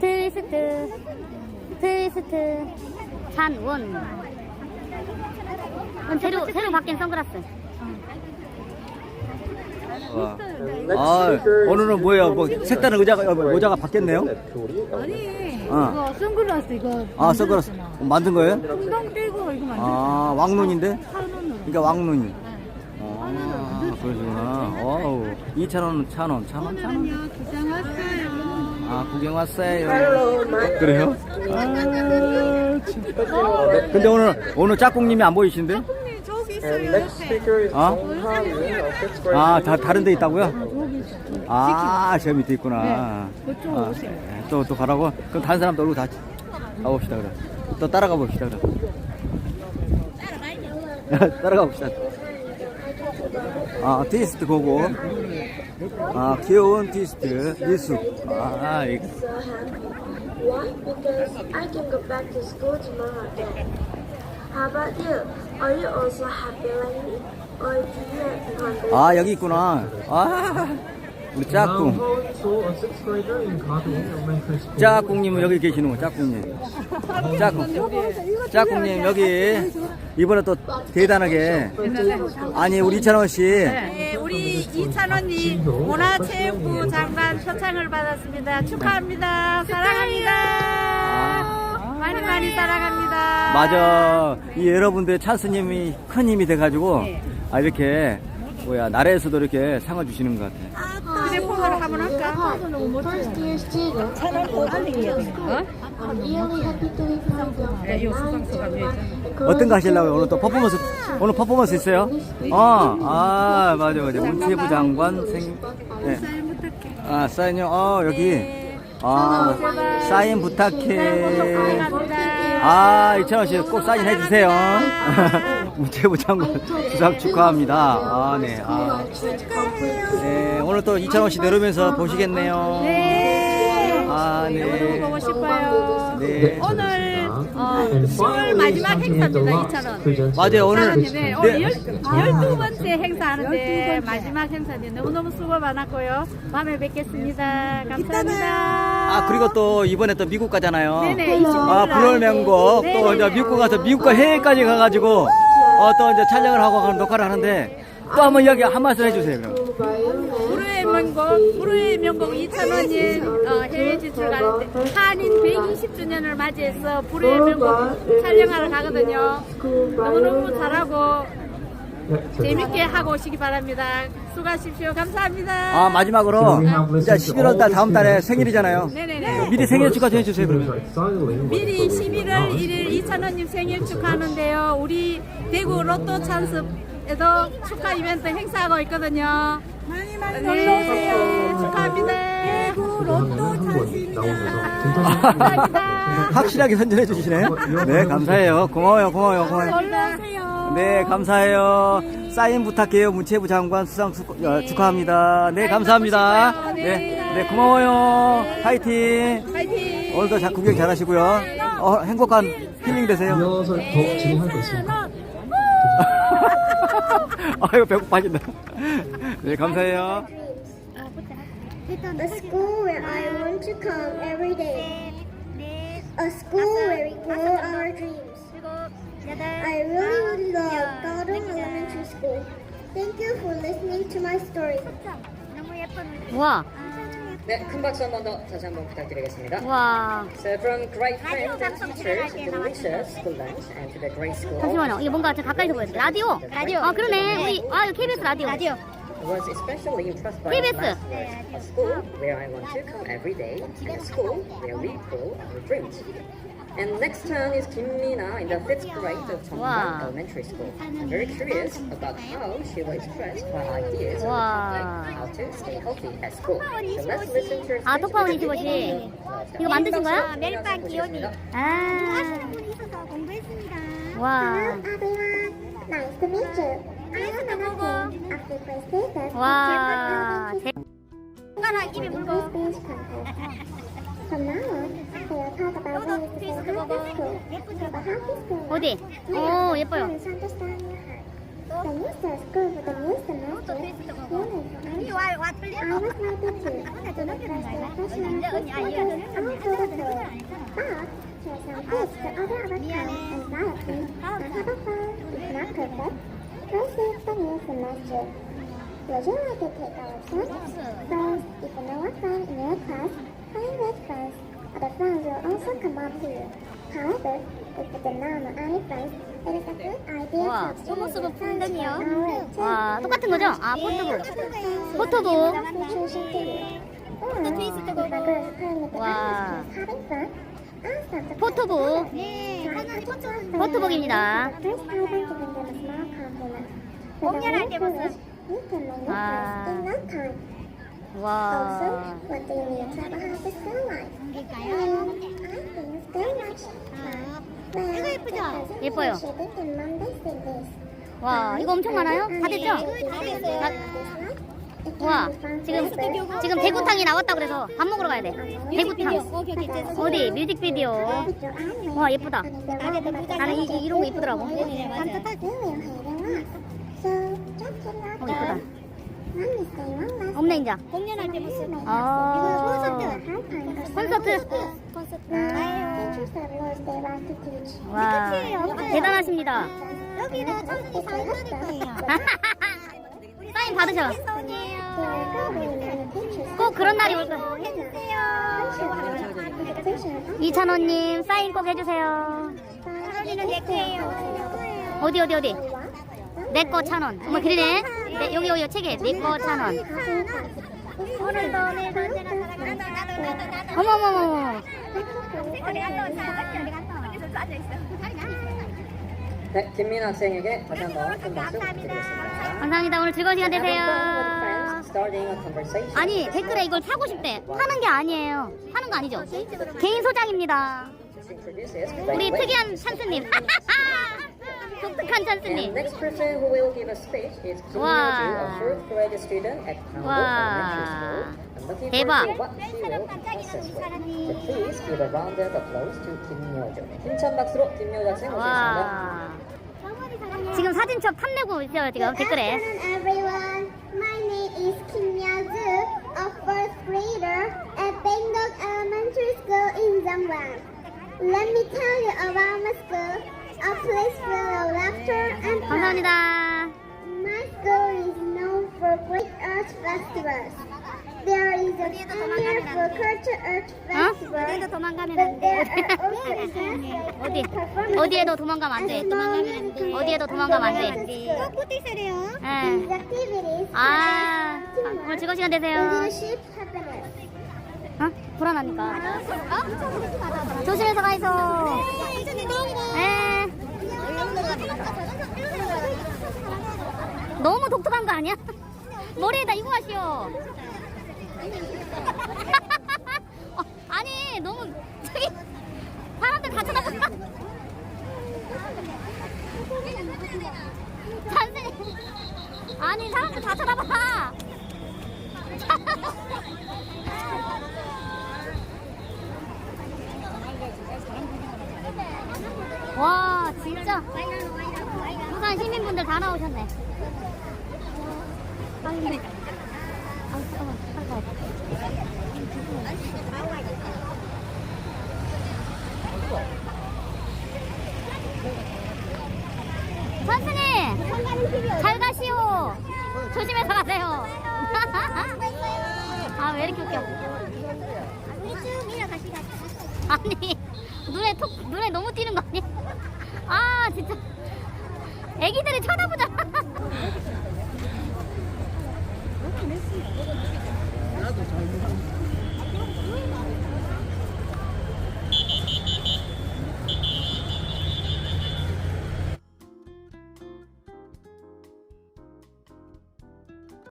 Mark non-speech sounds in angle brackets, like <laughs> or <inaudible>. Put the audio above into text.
트위스트 트위스트 찬원 어, 새로 새로 바뀐 선글라스 와. 아, 오늘은 뭐예요? 뭐 색다른 의자가 어, 모자가 바뀌었네요. 아니 어. 이거 선글라스 이거 아, 선글라스 만든 거예요? 금방 떼고 이거 만들 아, 왕눈인데? 그러니까 왕눈이. 아, 그러시구나. 어우, 2,000원, 1,000원, 1,000원, 1,000원. 오늘은요 구경 왔어요 아, 구경 왔어요. 그래요? 아, 참. 근데 오늘, 오늘 짝꿍님이 안 보이신데? 형님 저기 있어요 옆에 of fifth grade. 아, 다, 다른 데 있다고요? 저기 있어 아, 저 밑에 있구나. 네, 그쪽으로 아, 오세요. 네, 또, 또 가라고? 그럼 다른 사람도 얼굴 다 가봅시다, 그래. 또 따라가 봅시다, 그래. <laughs> 따라가 봅시다. 아, 티스트 고고. 아, 귀여운 티스트. 미숙. 아, 이거. 아, 여기 있구나. 아, 우리 짝꿍. 짝꿍님은 여기 계시는 거, 짝꿍님. 짝꿍. 짝꿍님, 여기. 이번에 또 대단하게. 아니, 우리 이찬원 씨. 네, 우리 이찬원님 문화체육부 장관 표창을 받았습니다. 축하합니다. 사랑합니다. 많이 많이 사랑합니다. 맞아. 이 여러분들 찬스님이 큰 힘이 돼가지고, 아, 이렇게, 뭐야, 나라에서도 이렇게 상을 주시는 것 같아. 휴 한번 할까? First year student. I'm really happy to be part of the nine 어떤 거 하시려고요? 오늘 또 퍼포먼스, 오늘 퍼포먼스 있어요? 어, 아, 맞아, 맞아. 문체부 장관 생, 네. 아, 사인요, 어, 여기. 아, 사인 부탁해. 아, 이찬원 씨 꼭 사인 해주세요. <laughs> 문체부 장관 수상 축하합니다. 아, 네. 아, 네. 오늘 또 이찬원 씨 내려오면서 보시겠네요. 네. 아, 네. 보고 싶어요. 네. 오늘 어, 10월 마지막 행사입니다. 이찬원. 맞아요, 오늘. 네, 오늘 네. 열, 열두 번째 행사하는데 마지막 행사인데 너무너무 수고 많았고요. 다음에 뵙겠습니다. 감사합니다. 아, 그리고 또 이번에 또 미국 가잖아요. 네네, 이 아, 불월 명곡. 네네. 또 이제 미국 가서 미국과 해외까지 가가지고, 어, 또 이제 촬영을 하고 녹화를 하는데, 또 한번 이야기 한 말씀 해주세요, 그럼. 불후의 명곡, 불후의 명곡 2,000원인 어, 해외 진출 가는데 한인 120주년을 맞이해서 불후의 명곡 촬영하러 가거든요. 너무너무 잘하고 재밌게 하고 오시기 바랍니다. 수고하십시오. 감사합니다. 아, 마지막으로, 이제 11월 달 다음 달에 생일이잖아요. 네네네. 미리 생일 축하 좀 해주세요, 그러면. Excitedly, 미리 11월 1일 이찬원님 생일 축하하는데요. 우리 대구 로또 찬스 에도 축하 이벤트 행사하고 있거든요. 많이 많이 놀러 오세요. 축하합니다. 대구 로또 찬스입니다. 확실하게 선전해 주시네. 네, 감사해요. 고마워요, 고마워요, 고마워요. 놀러 오세요. 네, 감사해요. 사인 부탁해요. 문체부 장관 수상 축- 어, 축하합니다. 네, 감사합니다. 네, 네, 고마워요. 파이팅. 파이팅. 오늘도 자, 구경 잘 하시고요. 어, 행복한 힐링 되세요. 이어서 더 진행하고 있습니다. <laughs> 아유, 배고파진다. <laughs> 네, 감사해요. A school where I want to come every day. A school where we grow our dreams. I really love Gardner Elementary School. Thank you for listening to my story. 우와 네, 큰 박수 한 번 더 다시 한 번 부탁드리겠습니다. 우와 So from great friends and teachers to delicious school lunch and to the great school. 잠시만요 이게 뭔가 저 가까이서 보여요 라디오 라디오 아 그러네 우리 아 이거 KBS 라디오 라디오 was especially impressed by KBS. the last words. A school where I want to come every day and a school where we grow our dreams. And next turn is Kim Mina in the fifth grade of Wow. Chongban Elementary School. I'm very curious about how she will express her ideas on Wow. how to stay healthy at school. So let's listen to her 아 speech 톡파원 with 25시 you. 이거 만드신 거야? 멜빵 기온이. 아 공부했습니다. 와 everyone. Nice to meet you. I'm Anna of the Playstation. 와, 제- 손가락 입에 물고. Speech contest. From now on, we'll talk about ways to feel happy school. Have a happy school. 어디? 오 예뻐요 Please understand your heart. The new start school for the new semester. Uniform. I was ready to. To the first day freshman sisters all to the floor. But share some tips to other overcome anxiety and have a fun, if not perfect. First is the new semester. Would you like to take our lessons? First, if you also come up you. However, do not know any friends, it is a good idea 우와, to 속옷으로 exchange friends for 풍뎅이요. our too. 와, 똑같은 거죠? 아, 포토북. 포토북. 와. 포토북. 포토북입니다. 공연할 때 아. Also, 와. what do you need to have a happy school life? Um, I think school life. Well, 예쁘죠? 예뻐요. Said this. 와, 이거 엄청 많아요? 다 됐죠? 와, 지금, 지금 대구탕이 나왔다 그래서 밥 먹으러 가야 돼. 대구탕. 어디? 뮤직비디오. 와, 예쁘다. 나는 이, 이- 이런 거 이쁘더라고. 어, 이쁘다. 없네, 인자. 공연할 때 모습. 아. 콘서트. 와, 대단하십니다. 여기는 천천히 사인받을 거예요. <laughs> 사인 받으셔. 꼭 그런 날이 올 거야. 이찬호님, 사인 꼭 해주세요. 여기는 내 거예요. 어디, 어디, 어디? 내거천 원. 어머, 그러네. 네, 여기, 여기, 책에. 내거천 원. 오늘도 오늘도 언제나 사랑한다. 나도 나도 나도. 어머, 어머, 어머. 네, 김민아 학생에게 다시 한번 큰 박수 부탁드리겠습니다. 감사합니다. 오늘 즐거운 시간 되세요. 아니, 댓글에 이걸 사고 싶대. 파는 게 아니에요. 파는 거 아니죠? 개인 소장입니다. 우리. 특이한 찬스님. 독특한 And 찬스님. next person who will give a speech is Kim Wow. Yeju, a fourth grade student at Gangwon Elementary School. I'm looking 대박. forward to what she will process with. So please give a round of applause to Kim Yeju. 힘찬 박수로 김여주 학생 모시겠습니다. 와. 지금 사진첩 탐내고 있어요, 지금 댓글에. Good afternoon, everyone. My name is Kim Ya-ju, a fourth grader at Bangkok Elementary School in Zangwon. Let me tell you about my school, A place full of laughter and fun. 감사합니다. My school is known for great art festivals. There is a premier for culture art festival, but there are also examples 어디? of performances 어디에도 도망가면 안 돼. 어디에도 도망가면 안 돼. These 예. activities 아, 오늘 즐거운 시간 되세요. leadership happiness. 어? 불안하니까. 조심해서 가이소. 예. 너무 독특한 거 아니야? 머리에다 이거 하시오. 어, 아니, 너무, 저기, 사람들 다 쳐다봐. 선생님. 아니, 사람들 다 쳐다봐. 와, 진짜. 부산 시민분들 다 나오셨네. 아, 근데. 아, 잠깐만. 선생님! 잘 가시오! 조심해서 가세요. <laughs> 아, 왜 이렇게 웃겨? 아니, 눈에 톡, 눈에 너무 띄는 거 아니야? 아, 진짜. 애기들이 쳐다보잖아.